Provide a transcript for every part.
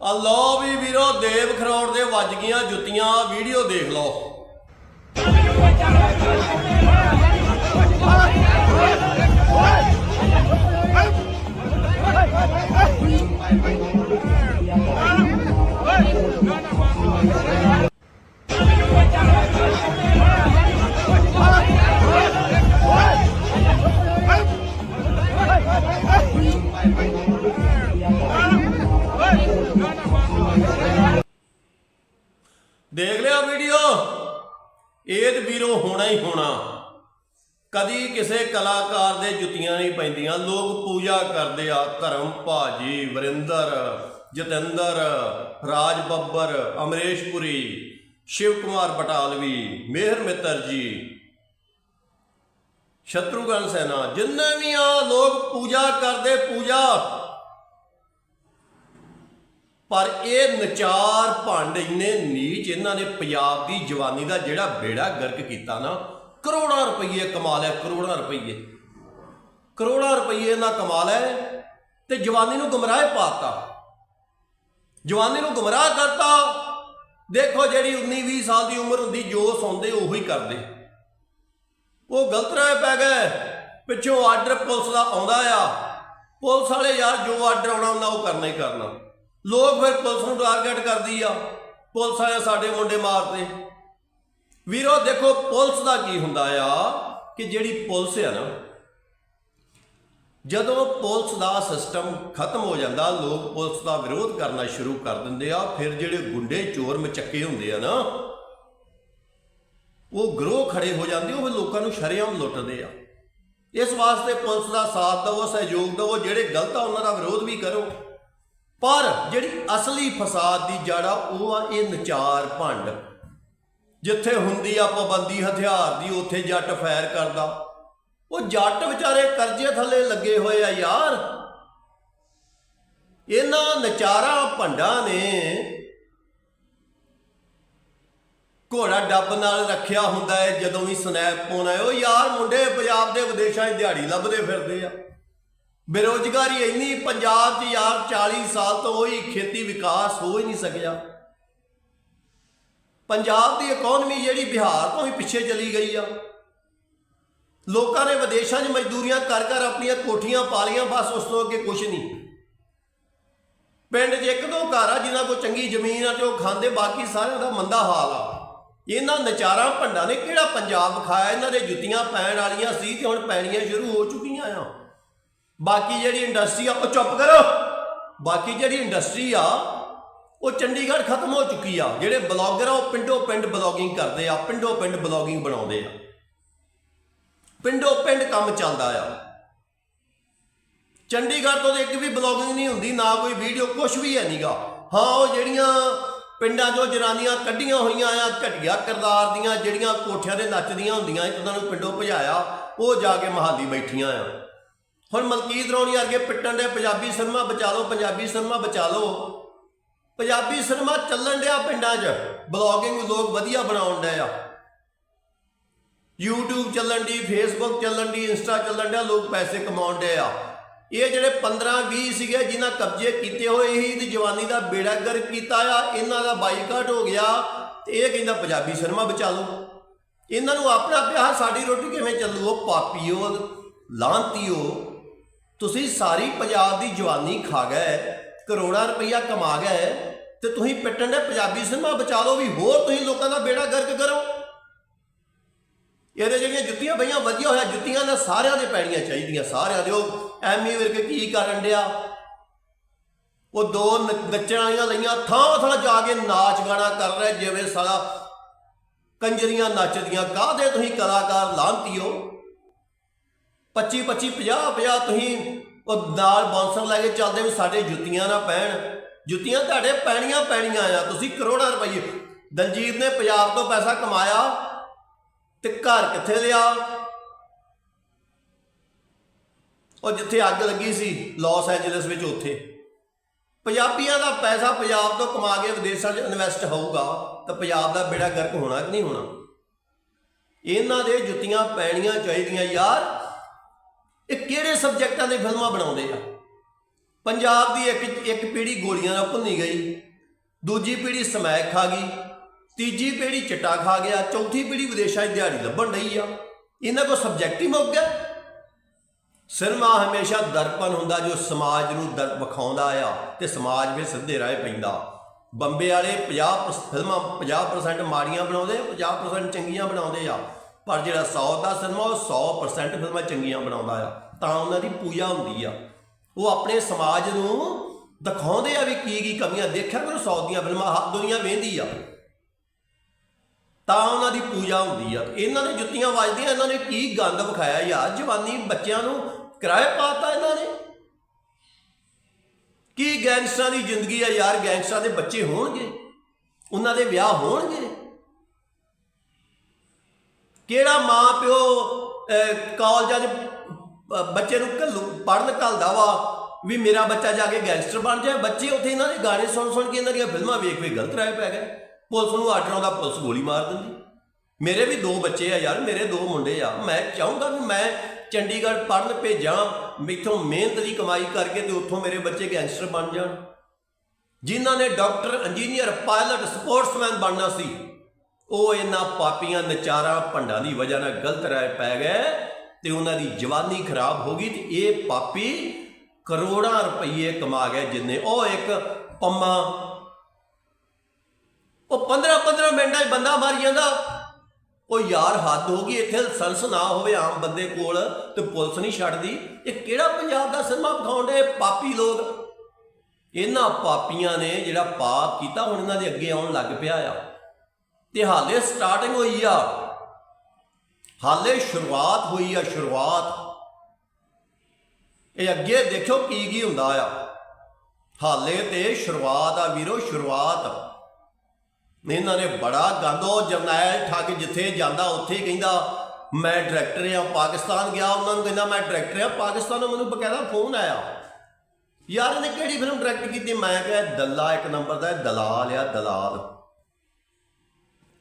ਆ ਲਓ ਵੀ ਵੀਰੋ ਦੇਵ ਖਰੋੜ ਦੇ ਵੱਜ ਗਈਆਂ ਜੁੱਤੀਆਂ ਵੀਡੀਓ ਦੇਖ ਲਓ ਦੇਖ ਕਲਾਕਾਰ ਦੇ ਜੁੱਤੀਆਂ ਨਹੀਂ ਪੈਂਦੀਆਂ। ਲੋਕ ਪੂਜਾ ਕਰਦੇ ਆ ਧਰਮ ਭਾਜੀ ਵਰਿੰਦਰ, ਜਤਿੰਦਰ, ਰਾਜ ਬੱਬਰ, ਅਮਰੇਸ਼ਪੁਰੀ, ਸ਼ਿਵ ਕੁਮਾਰ ਬਟਾਲਵੀ, ਮਿਹਰ ਮਿੱਤਰ ਜੀ, ਸ਼ਤਰੂਗਨ ਸੈਨਾ, ਜਿੰਨੇ ਵੀ ਆ ਲੋਕ ਪੂਜਾ ਕਰਦੇ, ਪੂਜਾ। ਪਰ ਇਹ ਨਚਾਰ ਭੰਡ ਇੰਨੇ ਨੀਚ, ਇਹਨਾਂ ਨੇ ਪੰਜਾਬ ਦੀ ਜਵਾਨੀ ਦਾ ਜਿਹੜਾ ਬੇੜਾ ਗਰਕ ਕੀਤਾ ਨਾ ਕਰੋੜਾਂ ਰੁਪਏ ਕਮਾ ਲਿਆ, ਕਰੋੜਾਂ ਰੁਪਏ ਕਰੋੜਾਂ ਰੁਪਏ ਨਾ ਕਮਾ ਲਏ ਤੇ ਜਵਾਨੀ ਨੂੰ ਗੁੰਮਰਾਹ ਪਾਤਾ। ਜਵਾਨੀ ਨੂੰ ਗੁੰਮਰਾਹ ਕਰਤਾ। ਦੇਖੋ ਜਿਹੜੀ 19 20 ਸਾਲ ਦੀ ਉਮਰ ਹੁੰਦੀ, ਜੋ ਸੌਂਦੇ ਉਹੀ ਕਰਦੇ। ਉਹ ਗਲਤ ਰਾਹ ਪੈ ਗਏ। ਪਿੱਛੋਂ ਆਰਡਰ ਪੁਲਿਸ ਦਾ ਆਉਂਦਾ ਆ। ਪੁਲਿਸ ਵਾਲੇ ਯਾਰ, ਜੋ ਆਰਡਰ ਆਉਣਾ ਹੁੰਦਾ, ਉਹ ਕਰਨਾ ਹੀ ਕਰਨਾ। ਲੋਕ ਫਿਰ ਪੁਲਿਸ ਨੂੰ ਟਾਰਗੇਟ ਕਰਦੀ ਆ। ਪੁਲਿਸ ਵਾਲੇ ਸਾਡੇ ਮੁੰਡੇ ਮਾਰਦੇ। ਵੀਰੋ, ਦੇਖੋ ਪੁਲਿਸ ਦਾ ਕੀ ਹੁੰਦਾ ਆ ਕਿ ਜਿਹੜੀ ਪੁਲਿਸ ਆ ਨਾ, ਜਦੋਂ ਪੁਲਿਸ ਦਾ ਸਿਸਟਮ ਖਤਮ ਹੋ ਜਾਂਦਾ, ਲੋਕ ਪੁਲਿਸ ਦਾ ਵਿਰੋਧ ਕਰਨਾ ਸ਼ੁਰੂ ਕਰ ਦਿੰਦੇ ਆ, ਫਿਰ ਜਿਹੜੇ ਗੁੰਡੇ ਚੋਰ ਮਚੱਕੇ ਹੁੰਦੇ ਆ ਨਾ, ਉਹ ਗਰੋਹ ਖੜੇ ਹੋ ਜਾਂਦੇ ਉਹ ਫਿਰ ਲੋਕਾਂ ਨੂੰ ਸ਼ਰੇਆਮ ਲੁੱਟਦੇ ਆ। ਇਸ ਵਾਸਤੇ ਪੁਲਿਸ ਦਾ ਸਾਥ ਦਿਵੋ, ਸਹਿਯੋਗ ਦਿਓ ਜਿਹੜੇ ਗਲਤ ਆ ਉਹਨਾਂ ਦਾ ਵਿਰੋਧ ਵੀ ਕਰੋ। ਪਰ ਜਿਹੜੀ ਅਸਲੀ ਫਸਾਦ ਦੀ ਜੜ ਆ, ਉਹ ਆ ਇਹ ਨਚਾਰ ਭੰਡ। ਜਿੱਥੇ ਹੁੰਦੀ ਆ ਪਾਬੰਦੀ ਹਥਿਆਰ ਦੀ, ਉੱਥੇ ਜੱਟ ਫੈਰ ਕਰਦਾ। ਉਹ ਜੱਟ ਵਿਚਾਰੇ ਕਰਜ਼ੇ ਥੱਲੇ ਲੱਗੇ ਹੋਏ ਆ ਯਾਰ। ਇਹਨਾਂ ਨਚਾਰਾਂ ਭੰਡਾਂ ਨੇ ਘੋੜਾ ਡੱਬ ਨਾਲ ਰੱਖਿਆ ਹੁੰਦਾ ਹੈ ਜਦੋਂ ਵੀ ਸਨੈਪ ਪਾਉਣਾ ਉਹ ਯਾਰ ਮੁੰਡੇ ਪੰਜਾਬ ਦੇ ਵਿਦੇਸ਼ਾਂ 'ਚ ਦਿਹਾੜੀ ਲੱਭਦੇ ਫਿਰਦੇ ਆ। ਬੇਰੋਜ਼ਗਾਰੀ ਇੰਨੀ, ਪੰਜਾਬ 'ਚ ਯਾਰ 40 ਸਾਲ ਤੋਂ ਉਹੀ ਖੇਤੀ ਵਿਕਾਸ ਹੋ ਹੀ ਨਹੀਂ ਸਕਿਆ। ਪੰਜਾਬ ਦੀ ਇਕਨੋਮੀ ਜਿਹੜੀ ਬਿਹਾਰ ਤੋਂ ਵੀ ਪਿੱਛੇ ਚਲੀ ਗਈ ਆ। ਲੋਕਾਂ ਨੇ ਵਿਦੇਸ਼ਾਂ 'ਚ ਮਜ਼ਦੂਰੀਆਂ ਕਰ ਕਰ ਆਪਣੀਆਂ ਕੋਠੀਆਂ ਪਾ ਲਈਆਂ ਬਸ ਉਸ ਤੋਂ ਅੱਗੇ ਕੁਝ ਨਹੀਂ। ਪਿੰਡ 'ਚ ਇੱਕ ਦੋ ਘਰ ਆ ਜਿਨ੍ਹਾਂ ਕੋਲ ਚੰਗੀ ਜ਼ਮੀਨ ਆ ਤੇ ਉਹ ਖਾਂਦੇ, ਬਾਕੀ ਸਾਰਿਆਂ ਦਾ ਮੰਦਾ ਹਾਲ ਆ। ਇਹਨਾਂ ਨਚਾਰਾਂ ਭੰਡਾਂ ਨੇ ਕਿਹੜਾ ਪੰਜਾਬ ਵਿਖਾਇਆ ਇਹਨਾਂ ਦੇ ਜੁੱਤੀਆਂ ਪੈਣ ਵਾਲੀਆਂ ਸੀ ਤੇ ਹੁਣ ਪੈਣੀਆਂ ਸ਼ੁਰੂ ਹੋ ਚੁੱਕੀਆਂ ਆ। ਬਾਕੀ ਜਿਹੜੀ ਇੰਡਸਟਰੀ ਆ, ਉਹ ਚੁੱਪ ਕਰੋ। ਬਾਕੀ ਜਿਹੜੀ ਇੰਡਸਟਰੀ ਆ ਉਹ ਚੰਡੀਗੜ੍ਹ ਖਤਮ ਹੋ ਚੁੱਕੀ ਆ। ਜਿਹੜੇ ਬਲੌਗਰ ਆ, ਉਹ ਪਿੰਡੋਂ ਪਿੰਡ ਬਲੌਗਿੰਗ ਕਰਦੇ ਆ, ਪਿੰਡੋਂ ਪਿੰਡ ਬਲੌਗਿੰਗ ਬਣਾਉਂਦੇ ਆ। ਪਿੰਡੋਂ ਪਿੰਡ ਕੰਮ ਚੱਲਦਾ ਆ। ਚੰਡੀਗੜ੍ਹ ਤੋਂ ਤਾਂ ਇੱਕ ਵੀ ਬਲੌਗਿੰਗ ਨਹੀਂ ਹੁੰਦੀ, ਨਾ ਕੋਈ ਵੀਡੀਓ ਕੁਝ ਵੀ ਹੈ ਨਹੀਂਗਾ ਹਾਂ, ਉਹ ਜਿਹੜੀਆਂ ਪਿੰਡਾਂ 'ਚੋਂ ਜਨਾਨੀਆਂ ਕੱਢੀਆਂ ਹੋਈਆਂ ਆ, ਘਟੀਆ ਕਿਰਦਾਰ ਦੀਆਂ, ਜਿਹੜੀਆਂ ਕੋਠਿਆਂ ਦੇ ਨੱਚਦੀਆਂ ਹੁੰਦੀਆਂ ਉਹਨਾਂ ਨੂੰ ਪਿੰਡੋਂ ਭਜਾਇਆ, ਉਹ ਜਾ ਕੇ ਮਹਾਲੀ ਬੈਠੀਆਂ ਆ। ਹੁਣ ਮਲਕੀਤ ਰੌਣੀ ਅੱਗੇ ਪਿੱਟਣ ਦੇ ਪੰਜਾਬੀ ਸਿਨੇਮਾ ਬਚਾ ਲਓ, ਪੰਜਾਬੀ ਸਿਨੇਮਾ ਬਚਾ ਲਓ। ਪੰਜਾਬੀ ਸਿਨੇਮਾ ਚੱਲਣ ਡਿਆ ਪਿੰਡਾਂ 'ਚ। ਬਲੌਗਿੰਗ ਲੋਕ ਵਧੀਆ ਬਣਾਉਣ ਡਏ ਆ। YouTube ਚੱਲਣ ਦੀ Facebook ਚੱਲਣ ਦੀ Insta ਚੱਲਣ ਡਿਆ, ਲੋਕ ਪੈਸੇ ਕਮਾਉਣ ਡਏ ਆ। ਇਹ ਜਿਹੜੇ 15 20 ਸੀਗੇ, ਜਿਨ੍ਹਾਂ ਕਬਜ਼ੇ ਕੀਤੇ ਹੋਏ ਸੀ ਤੇ ਜਵਾਨੀ ਦਾ ਬੇੜਾ ਗਰ ਕੀਤਾ ਆ, ਇਹਨਾਂ ਦਾ ਬਾਈਕਾਟ ਹੋ ਗਿਆ, ਤੇ ਇਹ ਕਹਿੰਦਾ ਪੰਜਾਬੀ ਸਿਨੇਮਾ ਬਚਾ ਲਓ। ਇਹਨਾਂ ਨੂੰ ਆਪਣਾ ਪਿਆ ਸਾਡੀ ਰੋਟੀ ਕਿਵੇਂ ਚੱਲੂ? ਉਹ ਪਾਪੀਓ, ਲਾਂਤੀਓ। ਤੁਸੀਂ ਸਾਰੀ ਪੰਜਾਬ ਦੀ ਜਵਾਨੀ ਖਾ ਗਏ। ਕਰੋੜਾਂ ਰੁਪਈਆ ਕਮਾ ਗਿਆ ਹੈ ਤੇ ਤੁਸੀਂ ਪਿੱਟਣ ਦੇ ਪੰਜਾਬੀ ਸਿਨੇਮਾ ਬਚਾ ਲਓ ਵੀ ਹੋਰ ਤੁਸੀਂ ਲੋਕਾਂ ਦਾ ਬੇੜਾ ਗਰਕ ਕਰੋ। ਇਹਦੇ ਜਿਹੜੀਆਂ ਜੁੱਤੀਆਂ ਪਈਆਂ ਵਧੀਆ ਹੋਇਆ, ਜੁੱਤੀਆਂ ਦਾ ਸਾਰਿਆਂ ਦੇ ਪੈਣੀਆਂ ਚਾਹੀਦੀਆਂ, ਸਾਰਿਆਂ ਦੇ। ਉਹ ਐਮੀ ਵਰਗੇ ਕੀ ਕਰਨ ਡਿਆ? ਉਹ ਦੋ ਨੱਚਣ ਵਾਲੀਆਂ ਲਈਆਂ, ਥਾਂ ਥਾਂ ਜਾ ਕੇ ਨਾਚ ਗਾਣਾ ਕਰ ਰਹੇ, ਜਿਵੇਂ ਸਾਲਾ ਕੰਜਰੀਆਂ ਨੱਚਦੀਆਂ। ਕਾਹਦੇ ਤੁਸੀਂ ਕਲਾਕਾਰ ਲਾਂਤੀਓ? 25 25 50 50 ਤੁਸੀਂ ਉਹ ਨਾਲ ਬਾਂਸਰ ਲੈ ਕੇ ਚੱਲਦੇ ਵੀ ਸਾਡੇ ਜੁੱਤੀਆਂ ਨਾ ਪੈਣ। ਜੁੱਤੀਆਂ ਤੁਹਾਡੇ ਪੈਣੀਆਂ ਪੈਣੀਆਂ ਆ, ਤੁਸੀਂ ਕਰੋੜਾਂ ਰੁਪਏ ਦਲਜੀਤ ਨੇ ਪੰਜਾਬ ਤੋਂ ਪੈਸਾ ਕਮਾਇਆ ਤੇ ਘਰ ਕਿੱਥੇ ਲਿਆ? ਉਹ ਜਿੱਥੇ ਅੱਗ ਲੱਗੀ ਸੀ, ਲਾਸ ਐਂਜਲਸ ਵਿੱਚ ਉੱਥੇ। ਪੰਜਾਬੀਆਂ ਦਾ ਪੈਸਾ ਪੰਜਾਬ ਤੋਂ ਕਮਾ ਕੇ ਵਿਦੇਸ਼ਾਂ 'ਚ ਇਨਵੈਸਟ ਹੋਊਗਾ, ਤਾਂ ਪੰਜਾਬ ਦਾ ਬੇੜਾ ਗਰਕ ਹੋਣਾ ਕਿ ਨਹੀਂ ਹੋਣਾ? ਇਹਨਾਂ ਦੇ ਜੁੱਤੀਆਂ ਪੈਣੀਆਂ ਚਾਹੀਦੀਆਂ ਯਾਰ। ਇਹ ਕਿਹੜੇ ਸਬਜੈਕਟਾਂ ਦੇ ਫਿਲਮਾਂ ਬਣਾਉਂਦੇ ਆ? ਪੰਜਾਬ ਦੀ ਇੱਕ ਇੱਕ ਪੀੜ੍ਹੀ ਗੋਲੀਆਂ ਨਾਲ ਭੁੰਨੀ ਗਈ, ਦੂਜੀ ਪੀੜ੍ਹੀ ਸਮੈਕ ਖਾ ਗਈ, ਤੀਜੀ ਪੀੜ੍ਹੀ ਚਿੱਟਾ ਖਾ ਗਿਆ, ਚੌਥੀ ਪੀੜ੍ਹੀ ਵਿਦੇਸ਼ਾਂ 'ਚ ਦਿਹਾੜੀ ਲੱਭਣ ਡਈ ਆ। ਇਹਨਾਂ ਕੋ ਸਬਜੈਕਟ ਹੀ ਮੁੱਕ। ਗਿਆ ਸਿਨੇਮਾ ਹਮੇਸ਼ਾ ਦਰਪਣ ਹੁੰਦਾ, ਜੋ ਸਮਾਜ ਨੂੰ ਦਰ ਵਿਖਾਉਂਦਾ ਆ ਤੇ ਸਮਾਜ ਵਿੱਚ ਸਿੱਧੇ ਰਾਹ ਪੈਂਦਾ। ਬੰਬੇ ਵਾਲੇ 50 ਫਿਲਮਾਂ 50% ਮਾੜੀਆਂ ਬਣਾਉਂਦੇ 50% ਚੰਗੀਆਂ ਬਣਾਉਂਦੇ ਆ। ਪਰ ਜਿਹੜਾ 100 ਦਾ ਸਿਨੇਮਾ ਉਹ 100% ਫਿਲਮਾਂ ਚੰਗੀਆਂ ਬਣਾਉਂਦਾ ਆ, ਤਾਂ ਉਹਨਾਂ ਦੀ ਪੂਜਾ ਹੁੰਦੀ ਆ। ਉਹ ਆਪਣੇ ਸਮਾਜ ਨੂੰ ਦਿਖਾਉਂਦੇ ਆ ਵੀ ਕੀ ਕੀ ਕਮੀਆਂ। ਦੇਖਿਆ ਕਰੋ 100 ਦੀਆਂ ਫਿਲਮਾਂ, ਹਰ ਦੁਨੀਆ ਵੇਂਦੀ ਆ। ਤਾਂ ਉਹਨਾਂ ਦੀ ਪੂਜਾ ਹੁੰਦੀ ਆ। ਇਹਨਾਂ ਨੇ ਜੁੱਤੀਆਂ ਵੱਜਦੀਆਂ, ਇਹਨਾਂ ਨੇ ਕੀ ਗੰਦ ਵਿਖਾਇਆ ਯਾਰ? ਜਵਾਨੀ ਬੱਚਿਆਂ ਨੂੰ ਕਿਰਾਏ ਪਾਤਾ ਇਹਨਾਂ ਨੇ। ਕੀ ਗੈਂਗਸਟਰਾਂ ਦੀ ਜ਼ਿੰਦਗੀ ਆ ਯਾਰ? ਗੈਂਗਸਟਰਾਂ ਦੇ ਬੱਚੇ ਹੋਣਗੇ। ਉਹਨਾਂ ਦੇ ਵਿਆਹ ਹੋਣਗੇ। ਕਿਹੜਾ ਮਾਂ ਪਿਓ ਅਹ, ਕਾਲਜਾਂ 'ਚ ਬੱਚੇ ਨੂੰ ਘੱਲੂ ਪੜਨ ਘੱਲਦਾ ਵਾ ਵੀ ਮੇਰਾ ਬੱਚਾ ਜਾ ਕੇ ਗੈਂਗਸਟਰ ਬਣ ਜਾਏ। ਬੱਚੇ ਉੱਥੇ ਇਹਨਾਂ ਦੇ ਗਾਣੇ ਸੁਣ ਸੁਣ ਕੇ ਇਹਨਾਂ ਦੀਆਂ ਫਿਲਮਾਂ ਵੇਖ ਵੇਖ ਗਲਤ ਰਾਹ ਪੈ ਗਏ। ਪੁਲਿਸ ਨੂੰ ਆਰਡਰ ਆਉਂਦਾ ਪੁਲਿਸ ਗੋਲੀ ਮਾਰ ਦਿੰਦੀ। ਮੇਰੇ ਵੀ ਦੋ ਬੱਚੇ ਆ ਯਾਰ ਮੇਰੇ ਦੋ ਮੁੰਡੇ ਆ। ਮੈਂ ਚਾਹੂੰਗਾ ਵੀ ਮੈਂ ਚੰਡੀਗੜ੍ਹ ਪੜਨ ਭੇਜਾਂ ਮੈਥੋਂ ਮਿਹਨਤ ਦੀ ਕਮਾਈ ਕਰਕੇ ਤੇ ਉੱਥੋਂ ਮੇਰੇ ਬੱਚੇ ਗੈਂਗਸਟਰ ਬਣ ਜਾਣ। ਜਿਨ੍ਹਾਂ ਨੇ ਡਾਕਟਰ ਇੰਜੀਨੀਅਰ ਪਾਇਲਟ ਸਪੋਰਟਸਮੈਨ ਬਣਨਾ ਸੀ। ਉਹ ਇਹਨਾਂ ਪਾਪੀਆਂ ਨਚਾਰਾਂ ਭੰਡਾਂ ਦੀ ਵਜ੍ਹਾ ਨਾਲ ਗਲਤ ਰਾਹ ਪੈ ਗਏ ਤੇ ਉਹਨਾਂ ਦੀ ਜਵਾਨੀ ਖਰਾਬ ਹੋ ਗਈ ਤੇ ਇਹ ਪਾਪੀ ਕਰੋੜਾਂ ਰੁਪਏ ਕਮਾ ਗਏ ਜਿੰਨੇ ਉਹ ਇੱਕ ਪੰਮਾ, ਉਹ 15 15 ਮਿੰਟਾਂ 'ਚ ਬੰਦਾ ਮਰ ਜਾਂਦਾ। ਉਹ ਯਾਰ ਹੱਦ ਹੋ ਗਈ, ਇੱਥੇ ਲਾਇਸੈਂਸ ਨਾ ਹੋਵੇ ਆਮ ਬੰਦੇ ਕੋਲ ਤੇ ਪੁਲਿਸ ਨਹੀਂ ਛੱਡਦੀ। ਇਹ ਕਿਹੜਾ ਪੰਜਾਬ ਦਾ ਸਿਨੇਮਾ ਵਿਖਾਉਂਦੇ ਪਾਪੀ ਲੋਕ? ਇਹਨਾਂ ਪਾਪੀਆਂ ਨੇ ਜਿਹੜਾ ਪਾਪ ਕੀਤਾ, ਹੁਣ ਇਹਨਾਂ ਦੇ ਅੱਗੇ ਆਉਣ ਲੱਗ ਪਿਆ ਆ। ਤੇ ਹਾਲੇ ਸਟਾਰਟਿੰਗ ਹੋਈ ਆ। ਹਾਲੇ ਸ਼ੁਰੂਆਤ ਹੋਈ ਆ, ਸ਼ੁਰੂਆਤ। ਇਹ ਅੱਗੇ ਦੇਖੋ ਕੀ ਕੀ ਹੁੰਦਾ ਆ। ਹਾਲੇ ਤੇ ਸ਼ੁਰੂਆਤ ਆ ਵੀਰੋ, ਸ਼ੁਰੂਆਤ। ਇਹਨਾਂ ਨੇ ਬੜਾ ਗੰਦੋ ਜਰਨੈਲ ਠੱਗ ਜਿੱਥੇ ਜਾਂਦਾ, ਉੱਥੇ ਹੀ ਕਹਿੰਦਾ, ਮੈਂ ਡਾਇਰੈਕਟਰ ਆ ਪਾਕਿਸਤਾਨ ਗਿਆ। ਉਹਨਾਂ ਨੂੰ ਕਹਿੰਦਾ, ਮੈਂ ਡਾਇਰੈਕਟਰ ਆ ਪਾਕਿਸਤਾਨੋਂ। ਮੈਨੂੰ ਬਕਾਇਦਾ ਫੋਨ ਆਇਆ। ਯਾਰ ਇਹਨੇ ਕਿਹੜੀ ਫਿਲਮ ਡਾਇਰੈਕਟ ਕੀਤੀ? ਮੈਂ ਕਿਹਾ ਦੱਲਾ ਇੱਕ ਨੰਬਰ ਦਾ ਦਲਾਲ ਆ, ਦਲਾਲ।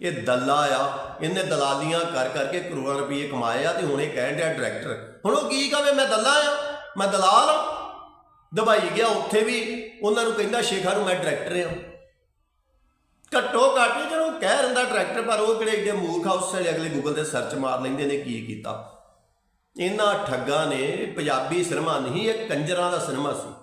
ਇਹ ਦੱਲਾ ਆ, ਇਹਨੇ ਦਲਾਲੀਆਂ ਕਰ ਕਰਕੇ ਕਰੋੜਾਂ ਰੁਪਏ ਕਮਾਏ ਆ ਤੇ ਹੁਣ ਇਹ ਕਹਿਣ ਡਿਆ ਡਾਇਰੈਕਟਰ ਹੁਣ ਉਹ ਕੀ ਕਹਵੇ ਮੈਂ ਦੱਲਾ ਆ, ਮੈਂ ਦਲਾਲ ਆ। ਦਬਾਈ ਗਿਆ ਉੱਥੇ ਵੀ, ਉਹਨਾਂ ਨੂੰ ਕਹਿੰਦਾ, ਸ਼ੇਖਾ ਨੂੰ ਮੈਂ ਡਾਇਰੈਕਟਰ ਆ। ਘੱਟੋ ਘੱਟ ਜਦੋਂ ਕਹਿ ਰਹਿੰਦਾ ਡਾਇਰੈਕਟਰ ਪਰ ਉਹ ਕਿਹੜੇ ਏਡੇ ਮੂਰਖ ਆ, ਉਸ ਵੇਲੇ ਅਗਲੇ ਗੂਗਲ ਤੇ ਸਰਚ ਮਾਰ ਲੈਂਦੇ ਨੇ ਕੀ ਕੀਤਾ। ਇਹਨਾਂ ਠੱਗਾਂ ਨੇ ਪੰਜਾਬੀ ਸਿਨੇਮਾ ਨਹੀਂ, ਇਹ ਕੰਜਰਾਂ ਦਾ ਸਿਨੇਮਾ ਸੀ।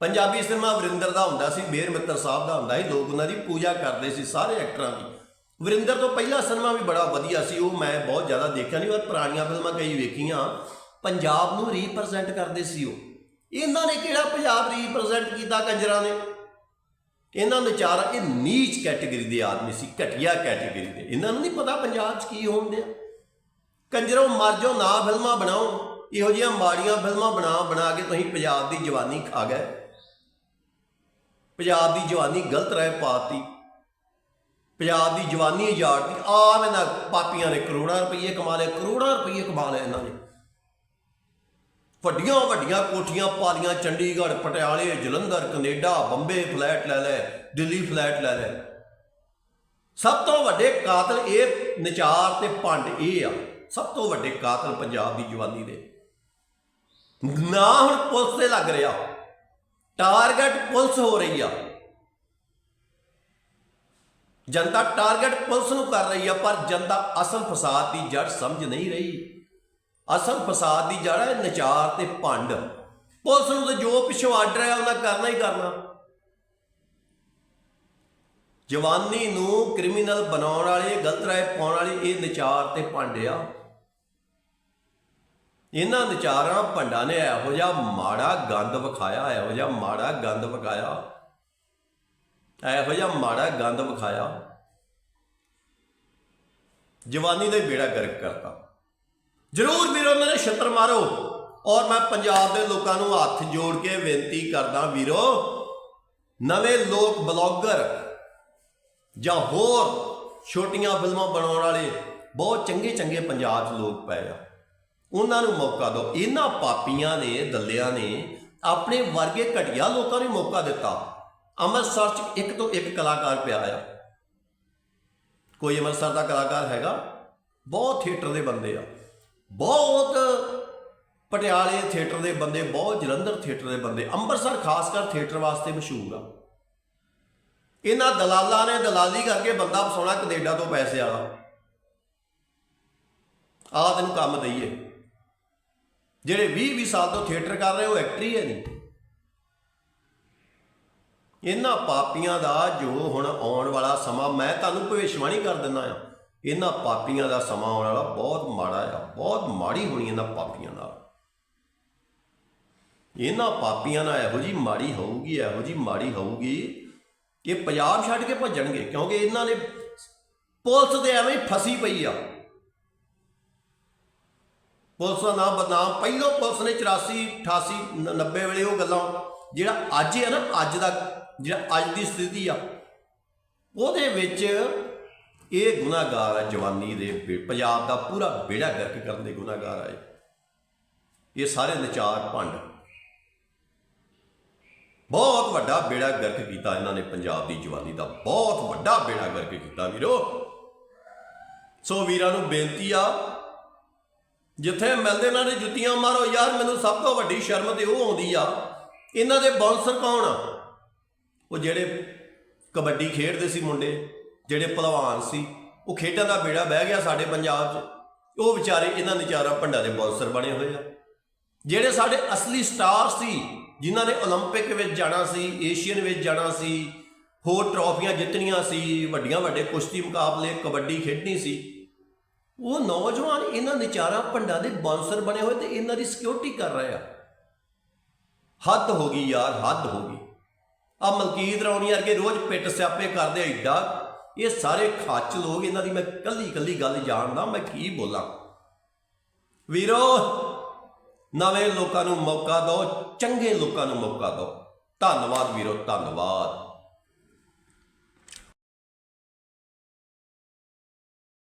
ਪੰਜਾਬੀ ਸਿਨੇਮਾ ਵਰਿੰਦਰ ਦਾ ਹੁੰਦਾ ਸੀ ਬੇਰ ਮਿੱਤਰ ਸਾਹਿਬ ਦਾ ਹੁੰਦਾ ਸੀ, ਲੋਕ ਉਹਨਾਂ ਦੀ ਪੂਜਾ ਕਰਦੇ ਸੀ, ਸਾਰੇ ਐਕਟਰਾਂ ਦੀ। ਵਰਿੰਦਰ ਤੋਂ ਪਹਿਲਾ ਸਿਨੇਮਾ ਵੀ ਬੜਾ ਵਧੀਆ ਸੀ, ਉਹ ਮੈਂ ਬਹੁਤ ਜ਼ਿਆਦਾ ਦੇਖਿਆ ਨਹੀਂ ਪਰ ਪੁਰਾਣੀਆਂ ਫਿਲਮਾਂ ਕਈ ਵੇਖੀਆਂ। ਪੰਜਾਬ ਨੂੰ ਰੀਪ੍ਰੈਜ਼ੈਂਟ ਕਰਦੇ ਸੀ ਉਹ। ਇਹਨਾਂ ਨੇ ਕਿਹੜਾ ਪੰਜਾਬ ਰੀਪ੍ਰੈਜ਼ੈਂਟ ਕੀਤਾ ਕੰਜਰਾਂ ਨੇ? ਇਹਨਾਂ ਵਿਚਾਰਾ ਇਹ ਨੀਚ ਕੈਟਾਗਰੀ ਦੇ ਆਦਮੀ ਸੀ, ਘਟੀਆ ਕੈਟਾਗਰੀ ਦੇ। ਇਹਨਾਂ ਨੂੰ ਨਹੀਂ ਪਤਾ ਪੰਜਾਬ 'ਚ ਕੀ ਹੋਣ ਡਿਆ ਕੰਜਰੋਂ, ਮਰ ਜਾਓ, ਨਾ ਫਿਲਮਾਂ ਬਣਾਓ। ਇਹੋ ਜਿਹੀਆਂ ਮਾੜੀਆਂ ਫਿਲਮਾਂ ਬਣਾ ਬਣਾ ਕੇ ਤੁਸੀਂ ਪੰਜਾਬ ਦੀ ਜਵਾਨੀ ਖਾ ਗਏ। ਪੰਜਾਬ ਦੀ ਜਵਾਨੀ ਗਲਤ ਰਾਹ ਪਾਤੀ। ਪੰਜਾਬ ਦੀ ਜਵਾਨੀ ਉਜਾੜਤੀ ਆਮ ਇਹਨਾਂ ਪਾਪੀਆਂ ਨੇ ਕਰੋੜਾਂ ਰੁਪਏ ਕਮਾ ਲਏ, ਕਰੋੜਾਂ ਰੁਪਏ ਕਮਾ ਲਏ ਇਹਨਾਂ ਨੇ ਵੱਡੀਆਂ ਵੱਡੀਆਂ ਕੋਠੀਆਂ ਪਾਲੀਆਂ, ਚੰਡੀਗੜ੍ਹ, ਪਟਿਆਲੇ, ਜਲੰਧਰ, ਕੈਨੇਡਾ, ਬੰਬੇ ਫਲੈਟ ਲੈ ਲੈ ਦਿੱਲੀ ਫਲੈਟ ਲੈ ਲੈ ਸਭ ਤੋਂ ਵੱਡੇ ਕਾਤਲ ਇਹ ਨਚਾਰ ਤੇ ਭੰਡ ਇਹ ਆ, ਸਭ ਤੋਂ ਵੱਡੇ ਕਾਤਲ ਪੰਜਾਬ ਦੀ ਜਵਾਨੀ ਦੇ। ਨਾ ਹੁਣ ਪੁਲਿਸ ਤੇ ਲੱਗ ਰਿਹਾ। ਟਾਰਗੇਟ ਪੁਲਿਸ ਹੋ ਰਹੀ ਆ। ਜਨਤਾ ਟਾਰਗੇਟ ਪੁਲਿਸ ਨੂੰ ਕਰ ਰਹੀ ਆ, ਪਰ ਜਨਤਾ ਅਸਲ ਫਸਾਦ ਦੀ ਜੜ ਸਮਝ ਨਹੀਂ ਰਹੀ। ਅਸਲ ਫਸਾਦ ਦੀ ਜੜ ਹੈ ਨਚਾਰ ਤੇ ਭੰਡ। ਪੁਲਿਸ ਨੂੰ ਤਾਂ ਜੋ ਪਿੱਛੋਂ ਆਰਡਰ ਹੈ ਉਹਨਾਂ ਕਰਨਾ ਹੀ ਕਰਨਾ। ਜਵਾਨੀ ਨੂੰ ਕ੍ਰਿਮੀਨਲ ਬਣਾਉਣ ਵਾਲੇ, ਗਲਤ ਰਾਏ ਪਾਉਣ ਵਾਲੇ, ਇਹ ਨਚਾਰ ਤੇ ਭੰਡ ਆ। ਇਹਨਾਂ ਨਚਾਰਾਂ ਭੰਡਾਂ ਨੇ ਇਹੋ ਜਿਹਾ ਮਾੜਾ ਗੰਦ ਵਿਖਾਇਆ, ਇਹੋ ਜਿਹਾ ਮਾੜਾ ਗੰਦ ਵਿਖਾਇਆ। ਇਹੋ ਜਿਹਾ ਮਾੜਾ ਗੰਦ ਵਿਖਾਇਆ। ਜਵਾਨੀ ਦਾ ਬੇੜਾ ਗਰਕ ਕਰਤਾ। ਜ਼ਰੂਰ ਵੀਰੋ ਉਹਨਾਂ ਨੇ ਛੱਤਰ ਮਾਰੋ ਔਰ ਮੈਂ ਪੰਜਾਬ ਦੇ ਲੋਕਾਂ ਨੂੰ ਹੱਥ ਜੋੜ ਕੇ ਬੇਨਤੀ ਕਰਦਾ ਵੀਰੋ, ਨਵੇਂ ਲੋਕ ਬਲੌਗਰ ਜਾਂ ਹੋਰ ਛੋਟੀਆਂ ਫਿਲਮਾਂ ਬਣਾਉਣ ਵਾਲੇ ਬਹੁਤ ਚੰਗੇ ਚੰਗੇ ਪੰਜਾਬ 'ਚ ਲੋਕ ਪਏ ਆ। ਉਹਨਾਂ ਨੂੰ ਮੌਕਾ ਦਿਓ। ਇਹਨਾਂ ਪਾਪੀਆਂ ਨੇ, ਦੱਲਿਆਂ ਨੇ ਆਪਣੇ ਵਰਗੇ ਘਟੀਆ ਲੋਕਾਂ ਨੂੰ ਮੌਕਾ ਦਿੱਤਾ। ਅੰਮ੍ਰਿਤਸਰ 'ਚ ਇੱਕ ਤੋਂ ਇੱਕ ਕਲਾਕਾਰ ਪਿਆ ਆ। ਕੋਈ ਅੰਮ੍ਰਿਤਸਰ ਦਾ ਕਲਾਕਾਰ ਹੈਗਾ, ਬਹੁਤ ਥੀਏਟਰ ਦੇ ਬੰਦੇ ਆ। ਬਹੁਤ ਪਟਿਆਲੇ ਥੀਏਟਰ ਦੇ ਬੰਦੇ, ਬਹੁਤ ਜਲੰਧਰ ਥੀਏਟਰ ਦੇ ਬੰਦੇ। ਅੰਮ੍ਰਿਤਸਰ ਖਾਸ ਕਰ ਥੀਏਟਰ ਵਾਸਤੇ ਮਸ਼ਹੂਰ ਆ। ਇਹਨਾਂ ਦਲਾਲਾਂ ਨੇ ਦਲਾਲੀ ਕਰਕੇ ਬੰਦਾ ਫਸਾਉਣਾ ਕੈਨੇਡਾ ਤੋਂ ਪੈਸੇ ਵਾਲਾ। ਆਹ ਤੈਨੂੰ ਕੰਮ ਦਈਏ। ਜਿਹੜੇ 20 20 ਸਾਲ ਤੋਂ ਥੀਏਟਰ ਕਰ ਰਹੇ, ਉਹ ਐਕਟਰ ਹੀ ਹੈ ਨਹੀਂ। ਇਹਨਾਂ ਪਾਪੀਆਂ ਦਾ ਜੋ ਹੁਣ ਆਉਣ ਵਾਲਾ ਸਮਾਂ, ਮੈਂ ਤੁਹਾਨੂੰ ਭਵਿੱਖਬਾਣੀ ਕਰ ਦਿੰਦਾ ਆ ਇਹਨਾਂ ਪਾਪੀਆਂ ਦਾ ਸਮਾਂ ਆਉਣ ਵਾਲਾ ਬਹੁਤ ਮਾੜਾ ਆ, ਬਹੁਤ ਮਾੜੀ ਹੋਣੀ ਇਹਨਾਂ ਪਾਪੀਆਂ ਨਾਲ। ਇਹਨਾਂ ਪਾਪੀਆਂ ਨਾਲ ਇਹੋ ਜੀ ਮਾੜੀ ਹੋਊਗੀ, ਇਹੋ ਜੀ ਮਾੜੀ ਹੋਊਗੀ ਕਿ ਪੰਜਾਬ ਛੱਡ ਕੇ ਭੱਜਣਗੇ, ਕਿਉਂਕਿ ਇਹਨਾਂ ਨੇ ਪੁਲਿਸ ਦੇ ਐਵੇਂ ਹੀ ਫਸੀ ਪਈ ਆ। ਪੁਲਿਸ ਦਾ ਨਾਮ ਬਦਨਾਮ, ਪਹਿਲੋਂ ਪੁਲਿਸ ਨੇ 84 88 90 ਵੇਲੇ ਉਹ ਗੱਲਾਂ, ਜਿਹੜਾ ਅੱਜ ਹੈ ਨਾ, ਅੱਜ ਦਾ ਜਿਹੜਾ ਅੱਜ ਦੀ ਸਥਿਤੀ ਆ, ਉਹਦੇ ਵਿੱਚ ਇਹ ਗੁਨਾਹਗਾਰ ਆ ਜਵਾਨੀ ਦੇ ਪੰਜਾਬ ਦਾ ਪੂਰਾ ਬੇੜਾ ਗਰਕ ਕਰਨ ਦੇ ਗੁਨਾਹਗਾਰ ਆਏ ਇਹ। ਸਾਰੇ ਨਚਾਰ ਭੰਡ। ਬਹੁਤ ਵੱਡਾ ਬੇੜਾ ਗਰਕ ਕੀਤਾ ਇਹਨਾਂ ਨੇ ਪੰਜਾਬ ਦੀ ਜਵਾਨੀ ਦਾ, ਬਹੁਤ ਵੱਡਾ ਬੇੜਾ ਗਰਕ ਕੀਤਾ ਵੀਰੋ। ਸੋ ਵੀਰਾਂ ਨੂੰ ਬੇਨਤੀ ਆ, ਜਿੱਥੇ ਮਿਲਦੇ ਇਹਨਾਂ ਨੇ ਜੁੱਤੀਆਂ ਮਾਰੋ, ਯਾਰ ਮੈਨੂੰ ਸਭ ਤੋਂ ਵੱਡੀ ਸ਼ਰਮ ਤੇ ਉਹ ਆਉਂਦੀ ਆ, ਇਹਨਾਂ ਦੇ ਬਾਉਂਸਰ ਕੌਣ ਆ? ਉਹ ਜਿਹੜੇ ਕਬੱਡੀ ਖੇਡਦੇ ਸੀ ਮੁੰਡੇ ਜਿਹੜੇ ਪਹਿਲਵਾਨ ਸੀ ਉਹ ਖੇਡਾਂ ਦਾ ਬੇੜਾ ਬਹਿ ਗਿਆ ਸਾਡੇ ਪੰਜਾਬ 'ਚ ਉਹ ਵਿਚਾਰੇ ਇਹਨਾਂ ਨਿਚਾਰਾ ਭੰਡਾ ਦੇ ਬਾਉਂਸਰ ਬਣੇ ਹੋਏ ਆ ਜਿਹੜੇ ਸਾਡੇ ਅਸਲੀ ਸਟਾਰ ਸੀ ਜਿਨ੍ਹਾਂ ਨੇ 올림픽 ਵਿੱਚ ਜਾਣਾ ਸੀ ਏਸ਼ੀਅਨ ਵਿੱਚ ਜਾਣਾ ਸੀ ਹੋਰ ਟਰਾਫੀਆਂ ਜਿੱਤਣੀਆਂ ਸੀ ਵੱਡੀਆਂ ਵੱਡੇ ਕੁਸ਼ਤੀ ਮੁਕਾਬਲੇ ਕਬੱਡੀ ਖੇਡਣੀ ਸੀ ਉਹ ਨੌਜਵਾਨ ਇਹਨਾਂ ਨਿਚਾਰਾ ਭੰਡਾਂ ਦੇ ਬਾਉਂਸਰ ਬਣੇ ਹੋਏ ਤੇ ਇਹਨਾਂ ਦੀ ਸਿਕਿਉਰਿਟੀ ਕਰ ਰਹੇ ਆ ਹੱਦ ਹੋ ਗਈ ਯਾਰ ਹੱਦ ਹੋ ਗਈ ਆ ਮਲਕੀਤ ਰੌਣੀ ਵਰਗੇ ਰੋਜ਼ ਪਿੱਟ ਸਿਆਪੇ ਕਰਦੇ ਐਡਾ ਇਹ ਸਾਰੇ ਖੱਚ ਲੋਕ, ਇਹਨਾਂ ਦੀ ਮੈਂ ਕੱਲੀ ਕੱਲੀ ਗੱਲ ਜਾਣਦਾ, ਮੈਂ ਕੀ ਬੋਲਾਂ। ਵੀਰੋ, ਨਵੇਂ ਲੋਕਾਂ ਨੂੰ ਮੌਕਾ ਦਿਓ, ਚੰਗੇ ਲੋਕਾਂ ਨੂੰ ਮੌਕਾ ਦਿਓ। ਧੰਨਵਾਦ ਵੀਰੋ, ਧੰਨਵਾਦ।